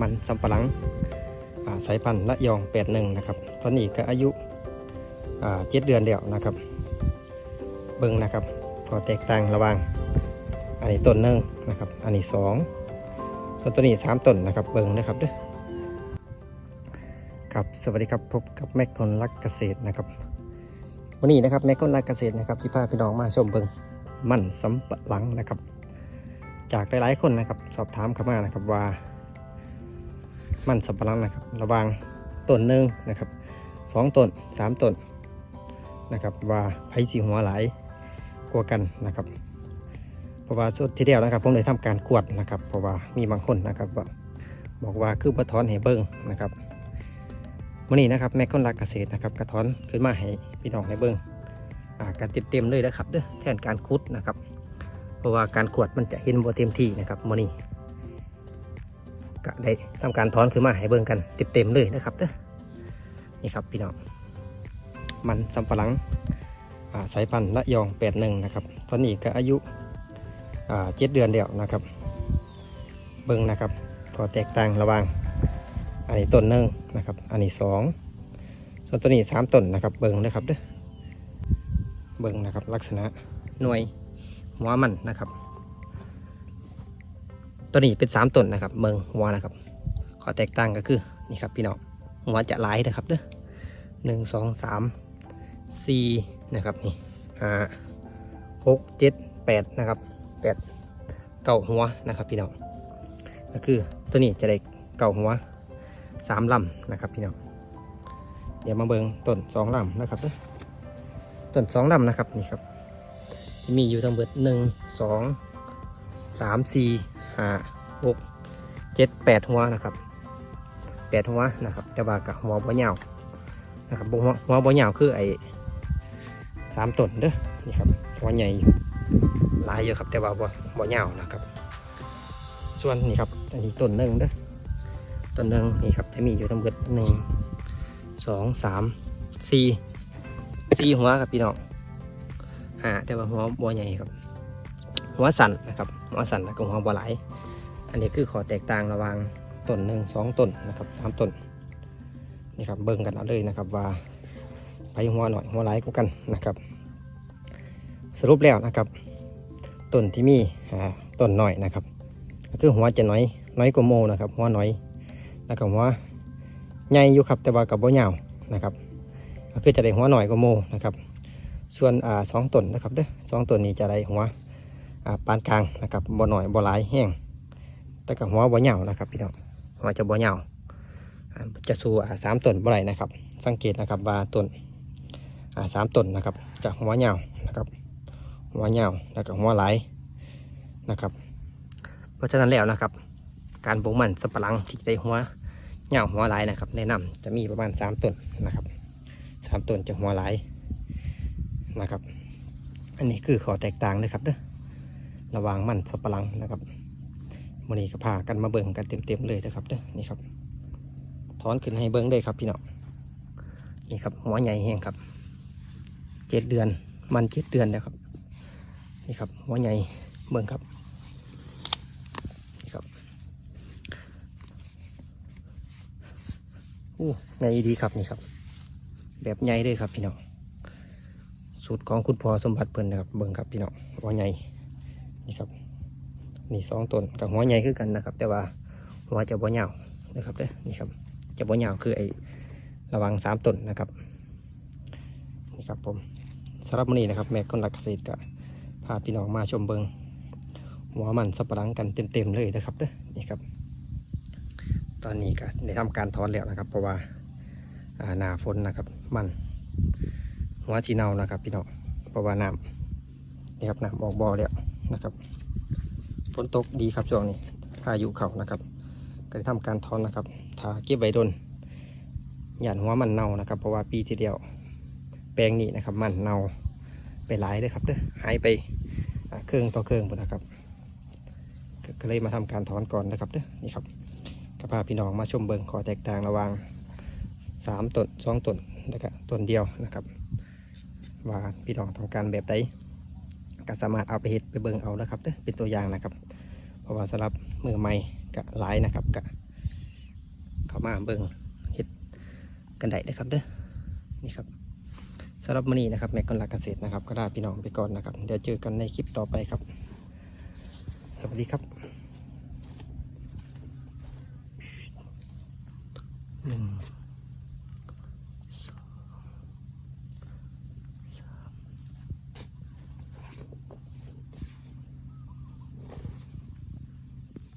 มันสำปะหลังสายพันธุ์ละยองแปดหนึ่งนะครับตอนนี้ก็อายุเจ็ดเดือนเดียวนะครับ เบิ้งนะครับก็แตกต่างระหว่าง อันนี้ต้นหนึ่งนะครับ อันนี้สองส่วนตัวนี้สามต้นนะครับ เบิ้งนะครับเด้อครับสวัสดีครับพบกับแม็กคนรักเกษตรนะครับ วันนี้นะครับแม็กคนรักเกษตรนะครับที่พาพี่น้องมาชมเบิ้งมันสำปะหลังนะครับ จากหลายๆคนนะครับ สอบถามเข้ามานะครับว่า มันสำปะหลังนะครับ ระว่างต้นหนึ่งนะครับสองต้นสามต้นนะครับว่าไผ่สีหัวหลายกว่ากันนะครับ เพราะว่าสุดที่เดียวนะครับ ผมเลยทำการกวดนะครับ เพราะว่ามีบางคนนะครับว่าบอกว่าคือบัถอนให้เบิ้งนะครับวันนี้นะครับแม่คนรักเกษตรนะครับ กระถอนขึ้นมาให้พี่น้องให้เบิ้งอ่าการเต็มเลยนะครับเด้อแทนการคุดนะครับ เพราะว่าการขวดมันจะเห็นบ่เต็มที่นะครับมื้อนี้ ก็ได้ทำการถอนขึ้นมาให้เบิ่งกันเต็มๆเลยนะครับเด้อนี่ครับพี่น้องมันสำปะหลังสายพันธุ์ละยองแปดหนึ่งนะครับตอนนี้ก็อายุเจ็ดเดือนเดียวนะครับ เบิ่งนะครับก็แตกต่างระหว่าง อันนี้ต้นหนึ่งนะครับ อันนี้สองส่วนตัวนี้สามต้นนะครับ เบิ่งนะครับเด้อเบิ่งนะครับลักษณะหน่วยหัวมันนะครับ ตัวนี้เป็นสามต้นนะครับ เมืองหัวนะครับขอแตกต่างก็คือนี่ครับพี่น้องหัวจะหลายนะครับเด้อหนึ่งสองสามสี่นะครับนี่ห้าหกเจ็ดแปดนะครับแปดเก่าหัวนะครับพี่น้องก็คือตัวนี้จะได้เก่าหัวสามลำนะครับพี่น้องเดี๋ยวมาเบิงต้นสองลำนะครับเด้อต้นสองลำนะครับนี่ครับมีอยู่ทั้งหมดหนึ่งสองสามสี่ ห้าหกเจ็ดแปดหัวนะครับแปดหัวนะครับ แต่ว่ากับหัวบ่เหยาวนะครับหัวหัวบ่เหยาวคือไอ้สามต้นเด้อนี่ครับหัวใหญ่หลายอยู่ครับ แต่ว่าบ่บ่เหยาวนะครับ ส่วนนี่ครับอันนี้ต้นหนึ่งเด้อต้นหนึ่งนี่ครับจะมีอยู่ทั้งหมดหนึ่งสองสามสี่สี่หัวครับพี่น้องหาแต่ว่าหัวบัวใหญ่ครับ หัวสันนะครับหัวสันแล้วก็หัวบัวไหลายอันนี้คือขอแตกต่างระหว่างต้นหนึ่งสองต้นนะครับสามต้นนี่ครับเบิ่งกันเอาเลยนะครับว่าไปหัวหน่อยหัวไหลกว่ากันนะครับ สรุปแล้วนะครับต้นที่มีต้นหน่อยนะครับก็คือหัวจะน้อยน้อยกว่าโมนะครับ หัวน้อยแล้วก็หัวใหญ่อยู่ครับแต่ว่ากับบ่ยาวนะครับก็คือจะได้หัวหน่อยกว่าโมนะครับ ส่วนอ่าสองต้นนะครับเด้อสองต้นนี้จะได้หัว ปานกลางนะครับบ่หน่อยบ่หลายแห้งแต่กับหัวบ่เหยาวนะครับพี่น้องหัวจะบ่เหยาวจะสู่สามต้นบ่ไรนะครับ สังเกตนะครับว่าต้นสามต้นนะครับจะหัวเหยาวนะครับ หัวเหยาวแล้วก็หัวหลายนะครับ เพราะฉะนั้นแล้วนะครับ การปลูกมันสับปะหลังที่ได้หัวเหยาวหัวหลายนะครับ แนะนำจะมีประมาณสามต้นนะครับสามต้นจะหัวหลายนะครับ อันนี้คือขอแตกต่างนะครับเด้อ ระหว่างมันสับปะหลังนะครับมันนี้ก็พากันมาเบิ่งกันเต็มๆเลยนะครับเด้อนี่ครับถอนขึ้นให้เบิ่งได้ครับพี่น้องนี่ครับหัวใหญ่แห้งครับเจ็ดเดือนมันเจ็ดเดือนแล้วครับ นี่ครับหัวใหญ่เบิ่งครับนี่ครับอู้ใหญ่ดีครับนี่ครับ แบบใหญ่เลยครับพี่น้องสูตรของคุณพ่อสมบัติเพิ่นนะครับเบิ่งครับพี่น้องหัวใหญ่ นี่ครับ นี่สองต้นกับหัวใหญ่คือกันนะครับ แต่ว่าหัวจะบ่ยาวนะครับเด้อนี่ครับ จะบ่ยาวคือไอ้ระวังสามต้นนะครับ นี่ครับผมสำหรับมื้อนี้นะครับ แม่คนรักเกษตรก็พาพี่น้องมาชมเบิงหัวมันสับปะหลังกันเต็มๆเลยนะครับเด้อนี่ครับ ตอนนี้ก็ได้ทำการถอนแล้วนะครับ เพราะว่าอาหนาฝนนะครับ มันหัวชีเนานะครับ พี่น้องเพราะว่าน้ำนี่ครับน้ำออกบ่อแล้ว นะครับฝนตกดีครับช่วงนี้พายุเขานะครับก็ได้ทำการถอนนะครับถ้าเก็บไว้ดนหยันหัวมันเน่านะครับ เพราะว่าปีที่เดียว แปลงนี้นะครับ มันเน่าไปหลายเลยครับเด้อหายไปเครื่องต่อเครื่องหมดนะครับก็เลยมาทำการถอนก่อนนะครับเด้อนี่ครับก็พาพี่น้องมาชมเบิงขอแตกต่างระหว่างสามต้นสองต้นแล้วก็ต้นเดียวนะครับ ว่าพี่น้องต้องการแบบใด ก็สามารถเอาไปเห็ดไปเบิ่งเอาแล้วครับเด้อเป็นตัวอย่างนะครับ เพราะว่าสำหรับมือใหม่ก็หลายนะครับก็เข้ามาเบิ่งเห็ดกันได้นะครับเด้อนี่ครับสำหรับมื้อนี้นะครับแม่กนรักเกษตรนะครับ ก็ลาพี่น้องไปก่อนนะครับ เดี๋ยวเจอกันในคลิปต่อไปครับ สวัสดีครับ